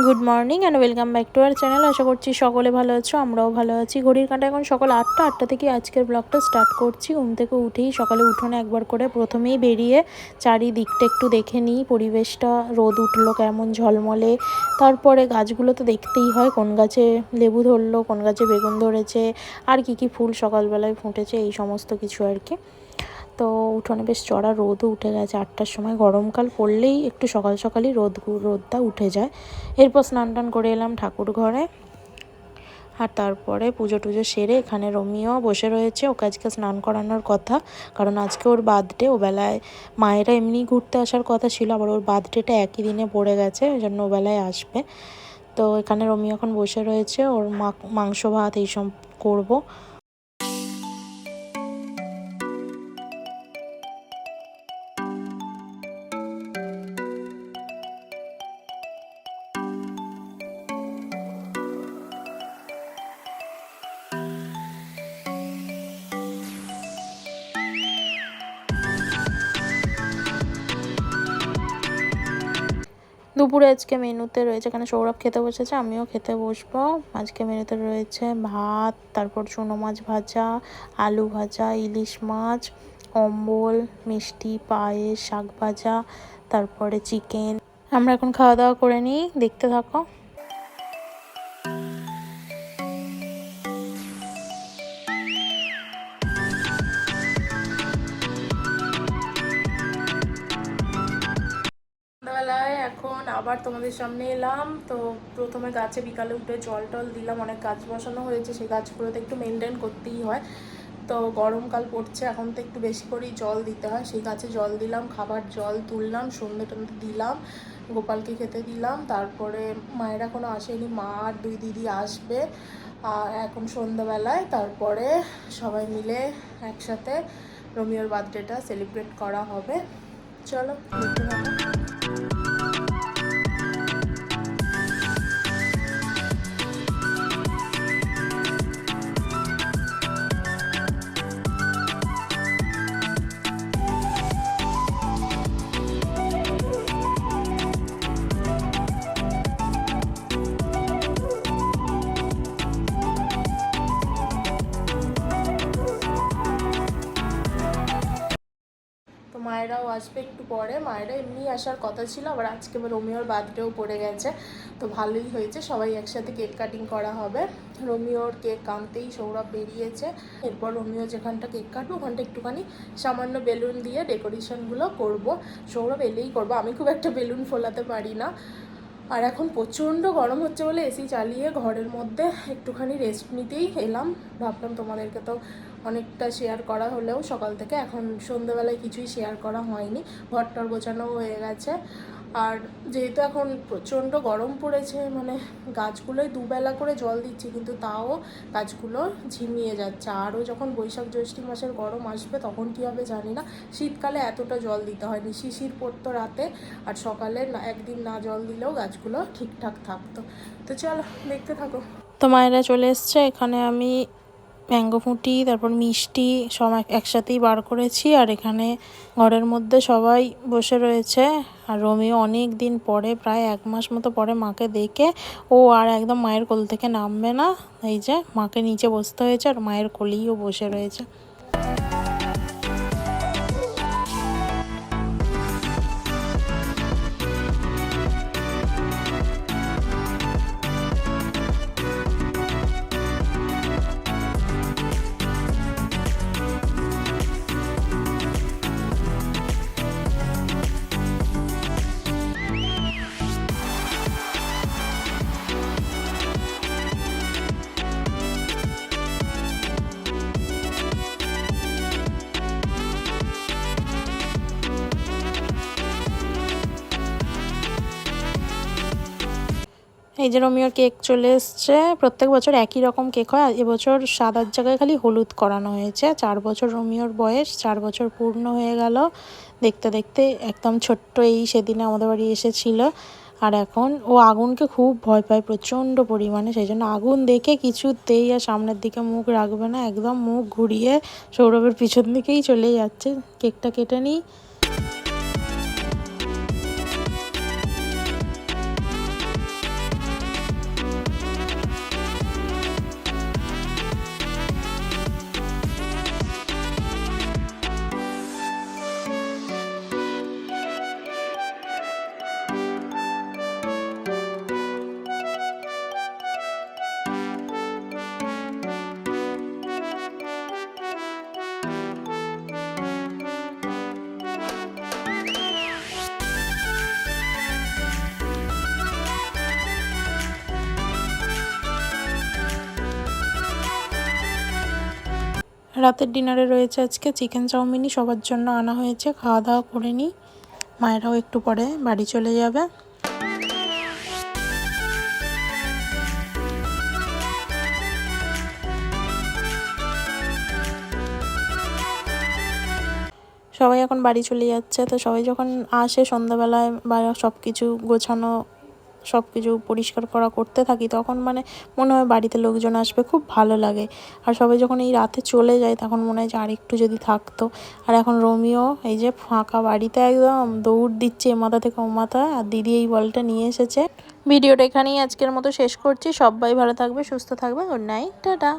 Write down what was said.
Good morning and welcome back to our channel. আশা করছি সকলে ভালো আছো, আমরাও ভালো আছি। ঘড়ির কাঁটা এখন সকাল আটটা আটটা থেকে আজকের ব্লগটা স্টার্ট করছি। ঘুম থেকে উঠেই সকালে উঠোনে একবার করে প্রথমেই বেরিয়ে চারিদিকটা একটু দেখে নিই, পরিবেশটা, রোদ উঠল কেমন, ঝলমলে। তারপরে গাছগুলো তো দেখতেই হয়, কোন গাছে লেবু ধরলো, কোন গাছে বেগুন ধরেছে, আর কি কি ফুল সকালবেলায় ফুটেছে, এই সমস্ত কিছু আর কি। তো উঠোনে বেশ চড়া রোদও উঠে গেছে আটটার সময়। গরমকাল পড়লেই একটু সকাল সকালই রোদ রোদটা উঠে যায়। এরপর স্নান টান করে এলাম ঠাকুর ঘরে। আর তারপরে পুজো টুজো সেরে এখানে রমিও বসে রয়েছে। ওকে আজকে স্নান করানোর কথা। কারণ আজকে ওর বার্থডে। ও বেলায় মায়েরা এমনি ঘুরতে আসার কথা ছিল, আবার ওর বার্থডেটা একই দিনে পড়ে গেছে ওই জন্য ও বেলায় আসবে। তো এখানে রমিও এখন বসে রয়েছে। ওর মাংস ভাত এইসব করব। দুপুরে আজকে মেনুতে রয়েছে, এখানে সৌরভ খেতে বসেছে, আমিও খেতে বসবো। আজকে মেনুতে রয়েছে ভাত, তারপর চুনো মাছ ভাজা, আলু ভাজা, ইলিশ মাছ, অম্বল, মিষ্টি, পায়েস, শাক ভাজা, তারপরে চিকেন। আমরা এখন খাওয়া দাওয়া করে নিই, দেখতে থাকো। আবার তোমাদের সামনে এলাম। তো প্রথমে গাছে বিকালে উঠে জল টল দিলাম, অনেক গাছ বসানো হয়েছে, সেই গাছগুলোতে একটু মেনটেন করতেই হয়। তো গরমকাল পড়ছে, এখন তো একটু বেশি করেই জল দিতে হয়। সেই গাছে জল দিলাম, খাবার জল তুললাম, সন্ধ্যে টন্ধে দিলাম, গোপালকে খেতে দিলাম। তারপরে মায়ের এখনও আসেনি, মা আর দুই দিদি আসবে, আর এখন সন্ধ্যাবেলায়। তারপরে সবাই মিলে একসাথে রোমিওর বার্থডেটা সেলিব্রেট করা হবে। চলো দেখতে মায়েরাও আসবে একটু পরে। মায়েরা এমনি আসার কথা ছিল, আবার আজকে রোমিওর বার্থডেও পড়ে গেছে। তো ভালোই হয়েছে, সবাই একসাথে কেক কাটিং করা হবে। রোমিওর কেক আনতেই সৌরভ বেরিয়েছে। এরপর রোমিও যেখানটা কেক কাটবো, ওখানটা একটুখানি সামান্য বেলুন দিয়ে ডেকোরেশনগুলো করব। সৌরভ এলেই করব, আমি খুব একটা বেলুন ফোলাতে পারি না। আর এখন প্রচণ্ড গরম হচ্ছে বলে এসি চালিয়ে ঘরের মধ্যে একটুখানি রেস্ট নিতেই এলাম। ভাবলাম তোমাদেরকে তো অনেকটা শেয়ার করা হলেও সকাল থেকে এখন সন্ধ্যেবেলায় কিছুই শেয়ার করা হয়নি। ঘরটার গোছানো হয়ে গেছে। আর যেহেতু এখন প্রচণ্ড গরম পড়েছে মানে গাছগুলোই দুবেলা করে জল দিচ্ছি, কিন্তু তাও গাছগুলো ঝিমিয়ে যাচ্ছে। আরও যখন বৈশাখ জ্যৈষ্ঠী মাসের গরম আসবে, তখন কী হবে জানি না। শীতকালে এতটা জল দিতে হয়নি। শিশির পড়তো রাতে, আর সকালে একদিন না জল দিলেও গাছগুলো ঠিকঠাক থাকতো। তো চলো, দেখতে থাকো। তো মায়েরা চলে এসছে। এখানে আমি ম্যাঙ্গো ফুটি, তারপর মিষ্টি সব একসাথেই বার করেছি। আর এখানে ঘরের মধ্যে সবাই বসে রয়েছে। আর রোমিও অনেক দিন পরে, প্রায় এক মাস মতো পরে মাকে দেখে, ও আর একদম মায়ের কোল থেকে নামবে না। এই যে, মাকে নিচে বসতে হয়েছে আর মায়ের কোলেইও বসে রয়েছে। এই যে রোমিওর কেক চলে এসছে, প্রত্যেক বছর একই রকম কেক হয় এবছর সাদার জায়গায় খালি হলুদ করানো হয়েছে। চার বছর রোমিওর বয়স, চার বছর পূর্ণ হয়ে গেল। দেখতে দেখতে একদম ছোট্ট এই সেদিনে আমাদের বাড়ি এসেছিল। আর এখন ও আগুনকে খুব ভয় পায় প্রচণ্ড পরিমাণে, সেই জন্য আগুন দেখে কিছুতেই আর সামনের দিকে মুখ রাখবে না। একদম মুখ ঘুরিয়ে সৌরভের পিছন দিকেই চলে যাচ্ছে। কেকটা কেটে নিই। রাতের ডিনারে রয়েছে আজকে। চিকেন চাউমিনই সবার জন্য আনা হয়েছে। খাওয়া দাওয়া করে নিই। মায়েরাও একটু পরে বাড়ি চলে যাবে। সবাই এখন বাড়ি চলে যাচ্ছে। তো সবাই যখন আসে সন্ধ্যাবেলায় বা সব কিছু গোছানো সব কিছু পরিষ্কার করা করতে থাকি, তখন মানে মনে হয় বাড়িতে লোকজন আসবে, খুব ভালো লাগে। আর সবাই যখন এই রাতে চলে যায়, তখন মনে হয় যে আর একটু যদি থাকতো। আর এখন রোমিও, এই যে ফাঁকা বাড়িতে একদম দৌড় দিচ্ছে এ মাথা থেকে ও মাথা, আর দিদি এই বলটা নিয়ে এসেছে। ভিডিওটা এখানেই আজকের মতো শেষ করছি। সবাই ভালো থাকবে, সুস্থ থাকবে গুড নাইট টাটা।